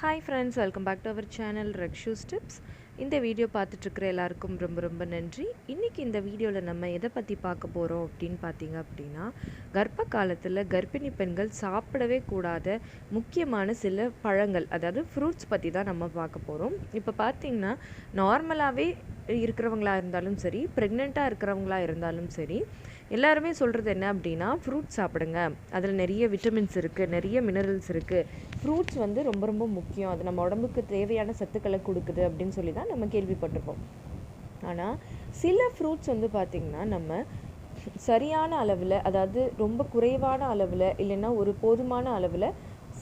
Hi friends welcome back to our channel ரெக்ஷூஸ் tips இந்த video பார்த்துட்ருக்குற எல்லாருக்கும் ரொம்ப ரொம்ப நன்றி. இன்றைக்கி இந்த வீடியோவில் நம்ம எதை பற்றி பார்க்க போகிறோம் அப்படின்னு பார்த்தீங்க அப்படின்னா கர்ப்ப காலத்தில் கர்ப்பிணி பெண்கள் சாப்பிடவே கூடாத முக்கியமான சில பழங்கள் அதாவது ஃப்ரூட்ஸ் பற்றி தான் நம்ம பார்க்க போகிறோம் இப்போ பார்த்திங்கன்னா நார்மலாகவே இருக்கிறவங்களா இருந்தாலும் சரி ப்ரெக்னெண்ட்டாக இருக்கிறவங்களா இருந்தாலும் சரி எல்லாருமே சொல்கிறது என்ன அப்படின்னா ஃப்ரூட்ஸ் சாப்பிடுங்க. அதில் நிறைய விட்டமின்ஸ் இருக்குது நிறைய மினரல்ஸ் இருக்குது ஃப்ரூட்ஸ் வந்து ரொம்ப ரொம்ப முக்கியம். அது நம்ம உடம்புக்கு தேவையான சத்துக்களை கொடுக்குது அப்படின்னு சொல்லி தான் நம்ம கேள்விப்பட்டிருப்போம். ஆனால் சில ஃப்ரூட்ஸ் வந்து பார்த்திங்கன்னா நம்ம சரியான அளவில் அதாவது ரொம்ப குறைவான அளவில் இல்லைன்னா ஒரு போதுமான அளவில்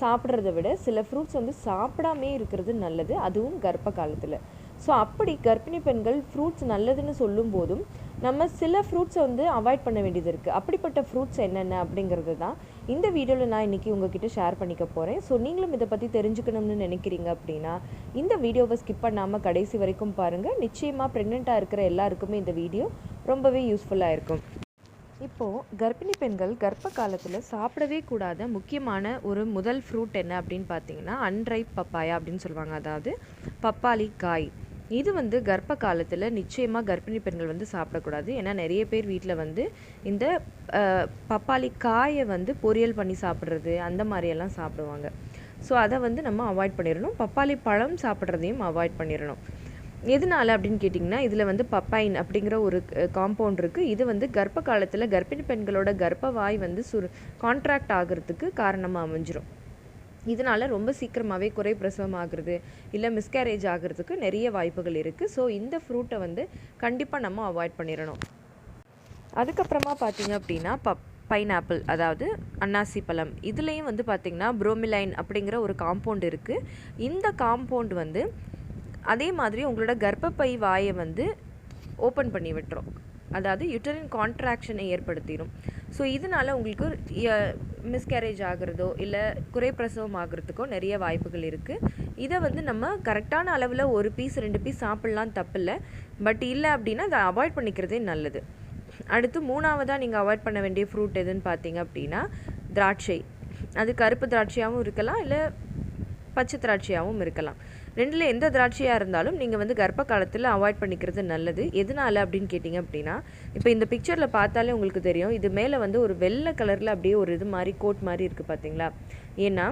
சாப்பிட்றத விட சில ஃப்ரூட்ஸ் வந்து சாப்பிடாமே இருக்கிறது நல்லது. அதுவும் கர்ப்ப காலத்தில். ஸோ அப்படி கர்ப்பிணி பெண்கள் ஃப்ரூட்ஸ் நல்லதுன்னு சொல்லும் போதும் நம்ம சில ஃப்ரூட்ஸை வந்து அவாய்ட் பண்ண வேண்டியது இருக்குது அப்படிப்பட்ட ஃப்ரூட்ஸ் என்னென்ன அப்படிங்கிறது தான் இந்த வீடியோவில் நான் இன்றைக்கி உங்ககிட்ட ஷேர் பண்ணிக்க போகிறேன் ஸோ நீங்களும் இதை பற்றி தெரிஞ்சுக்கணும்னு நினைக்கிறீங்க அப்படின்னா இந்த வீடியோவை ஸ்கிப் பண்ணாமல் கடைசி வரைக்கும் பாருங்கள் நிச்சயமாக ப்ரெக்னெண்ட்டாக இருக்கிற எல்லாருக்குமே இந்த வீடியோ ரொம்பவே யூஸ்ஃபுல்லாக இருக்கும். இப்போது கர்ப்பிணி பெண்கள் கர்ப்ப காலத்தில் சாப்பிடவே கூடாத முக்கியமான ஒரு முதல் ஃப்ரூட் என்ன அப்படின்னு பார்த்தீங்கன்னா அன்ரைப் பப்பாயா அப்படின்னு சொல்லுவாங்க. அதாவது பப்பாளி காய். இது வந்து கர்ப்ப காலத்தில் நிச்சயமாக கர்ப்பிணி பெண்கள் வந்து சாப்பிடக்கூடாது. ஏன்னா நிறைய பேர் வீட்டில் வந்து இந்த பப்பாளி காயை வந்து பொரியல் பண்ணி சாப்பிட்றது அந்த மாதிரியெல்லாம் சாப்பிடுவாங்க. ஸோ அதை வந்து நம்ம அவாய்ட் பண்ணிடணும் பப்பாளி பழம் சாப்பிட்றதையும் அவாய்ட் பண்ணிடணும் எதனால அப்படின்னு கேட்டிங்கன்னா இதில் வந்து பப்பைன் அப்படிங்கிற ஒரு காம்பவுண்ட் இருக்குது இது வந்து கர்ப்ப காலத்தில் கர்ப்பிணி பெண்களோட கர்ப்ப வாய் வந்து சுரு கான்ட்ராக்ட் ஆகிறதுக்கு காரணமாக அமைஞ்சிரும். இதனால் ரொம்ப சீக்கிரமாகவே குறை பிரசவம் ஆகுறது இல்லை மிஸ்கேரேஜ் ஆகிறதுக்கு நிறைய வாய்ப்புகள் இருக்குது ஸோ இந்த ஃப்ரூட்டை வந்து கண்டிப்பாக நம்ம அவாய்ட் பண்ணிடணும் அதுக்கப்புறமா பார்த்தீங்க அப்படின்னா பப் பைனாப்பிள் அதாவது அன்னாசி பழம். இதுலேயும் வந்து பார்த்திங்கன்னா புரோமிலைன் அப்படிங்கிற ஒரு காம்பவுண்ட் இருக்குது இந்த காம்பவுண்ட் வந்து அதே மாதிரி உங்களோட கர்ப்பப்பை வாயை வந்து ஓப்பன் பண்ணி விட்டுரும். அதாவது யுட்டரின் கான்ட்ராக்ஷனை ஏற்படுத்திடும் ஸோ இதனால் உங்களுக்கு மிஸ்கேரேஜ் ஆகிறதோ இல்லை குறை பிரசவம் ஆகிறதுக்கோ நிறைய வாய்ப்புகள் இருக்குது இதை வந்து நம்ம கரெக்டான அளவில் ஒரு பீஸ் ரெண்டு பீஸ் சாப்பிட்லாம் தப்பில்லை. பட் இல்லை அப்படின்னா அதை அவாய்ட் பண்ணிக்கிறதே நல்லது. அடுத்து மூணாவதாக நீங்கள் அவாய்ட் பண்ண வேண்டிய ஃப்ரூட் எதுன்னு பார்த்தீங்க அப்படின்னா திராட்சை. அது கருப்பு திராட்சையாகவும் இருக்கலாம் இல்லை பச்சை திராட்சையாகவும் இருக்கலாம். ரெண்டில் எந்த திராட்சையாக இருந்தாலும் நீங்கள் வந்து கர்ப்ப காலத்தில் அவாய்ட் பண்ணிக்கிறது நல்லது. எதனால அப்படின்னு கேட்டிங்க அப்படின்னா இப்போ இந்த பிக்சரில் பார்த்தாலே உங்களுக்கு தெரியும். இது மேலே வந்து ஒரு வெள்ளை கலரில் அப்படியே ஒரு இது மாதிரி கோட் மாதிரி இருக்குது பார்த்தீங்களா ஏன்னா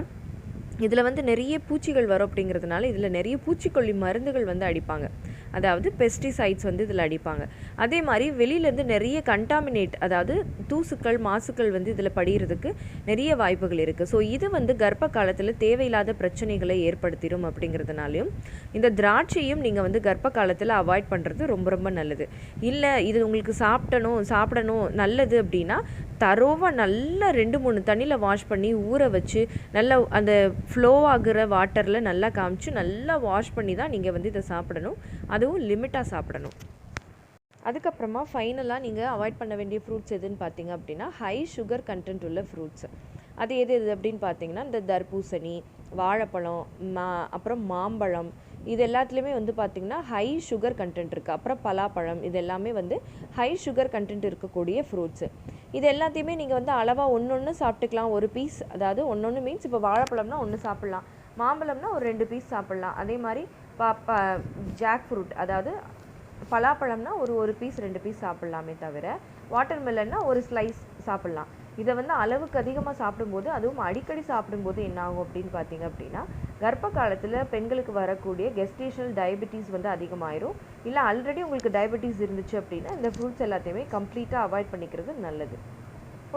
இதில் வந்து நிறைய பூச்சிகள் வரும் அப்படிங்கிறதுனால இதில் நிறைய பூச்சிக்கொல்லி மருந்துகள் வந்து அடிப்பாங்க. அதாவது பெஸ்டிசைட்ஸ் வந்து இதில் அடிப்பாங்க. அதே மாதிரி வெளியிலேருந்து நிறைய கண்டாமினேட் அதாவது தூசுக்கள் மாசுக்கள் வந்து இதில் படிகிறதுக்கு நிறைய வாய்ப்புகள் இருக்குது ஸோ இது வந்து கர்ப்ப காலத்தில் தேவையில்லாத பிரச்சனைகளை ஏற்படுத்திடும் அப்படிங்கிறதுனாலையும் இந்த திராட்சையும் நீங்கள் வந்து கர்ப்ப காலத்தில் அவாய்ட் பண்ணுறது ரொம்ப ரொம்ப நல்லது. இல்லை இது உங்களுக்கு சாப்பிடணும் சாப்பிடணும் நல்லது அப்படின்னா தரோவாக நல்லா ரெண்டு மூணு தண்ணியில் வாஷ் பண்ணி ஊற வச்சு நல்லா அந்த ஃப்ளோ ஆகுற வாட்டரில் நல்லா காமிச்சு நல்லா வாஷ் பண்ணி தான் நீங்கள் வந்து இதை சாப்பிடணும். அதுவும் லிமிட்டாக சாப்பிடணும். அதுக்கப்புறமா ஃபைனலாக நீங்கள் அவாய்ட் பண்ண வேண்டிய ஃப்ரூட்ஸ் எதுன்னு பார்த்தீங்க அப்படின்னா ஹை சுகர் கண்டென்ட் உள்ள ஃப்ரூட்ஸ் அது எது எது அப்படின்னு பார்த்தீங்கன்னா இந்த தர்பூசணி வாழைப்பழம் மா அப்புறம் மாம்பழம். இது எல்லாத்துலேயுமே வந்து பார்த்திங்கன்னா ஹை சுகர் கண்டென்ட் இருக்குது அப்புறம் பலாப்பழம் இது எல்லாமே வந்து ஹை சுகர் கண்டென்ட் இருக்கக்கூடிய ஃப்ரூட்ஸு இது எல்லாத்தையுமே நீங்கள் வந்து அளவாக ஒன்று ஒன்று சாப்பிட்டுக்கலாம். ஒரு பீஸ் அதாவது ஒன்று ஒன்று மீன்ஸ் இப்போ வாழைப்பழம்னா ஒன்று சாப்பிட்லாம். மாம்பழம்னா ஒரு ரெண்டு பீஸ் சாப்பிட்லாம். அதே மாதிரி ப ஜாக் ஃப்ரூட் அதாவது பலாப்பழம்னா ஒரு ஒரு பீஸ் ரெண்டு பீஸ் சாப்பிட்லாமே தவிர வாட்டர் மெலன்னா ஒரு ஸ்லைஸ் சாப்பிட்லாம். இதை வந்து அளவுக்கு அதிகமாக சாப்பிடும்போது அதுவும் அடிக்கடி சாப்பிடும்போது என்ன ஆகும் அப்படின்னு பார்த்தீங்க அப்படின்னா கர்ப்ப காலத்தில் பெண்களுக்கு வரக்கூடிய கெஸ்டேஷனல் டயபெட்டிஸ் வந்து அதிகமாயிரும். இல்லை ஆல்ரெடி உங்களுக்கு டயபெட்டிஸ் இருந்துச்சு அப்படின்னா இந்த ஃப்ரூட்ஸ் எல்லாத்தையுமே கம்ப்ளீட்டாக அவாய்ட் பண்ணிக்கிறது நல்லது.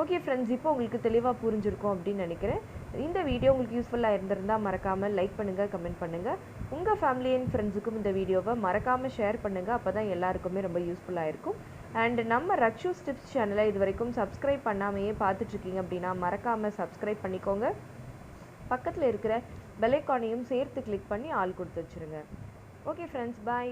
ஓகே ஃப்ரெண்ட்ஸ் இப்போ உங்களுக்கு தெளிவாக புரிஞ்சிருக்கும் அப்படின்னு நினைக்கிறேன். இந்த வீடியோ உங்களுக்கு யூஸ்ஃபுல்லாக இருந்திருந்தால் மறக்காமல் லைக் பண்ணுங்கள் கமெண்ட் பண்ணுங்கள் உங்கள் ஃபேமிலி அண்ட் ஃப்ரெண்ட்ஸுக்கும் இந்த வீடியோவை மறக்காமல் ஷேர் பண்ணுங்கள் அப்போ தான் எல்லாருக்குமே ரொம்ப யூஸ்ஃபுல்லாக இருக்கும். அண்ட் நம்ம ரக்ஷு ஸ்டிப்ஸ் சேனலை இது வரைக்கும் சப்ஸ்கிரைப் பண்ணாமையே பார்த்துட்ருக்கீங்க அப்படின்னா மறக்காமல் சப்ஸ்கிரைப் பண்ணிக்கோங்க. பக்கத்தில் இருக்கிற பெலைக்கானையும் சேர்த்து கிளிக் பண்ணி ஆள் கொடுத்து வச்சுருங்க. Okay friends bye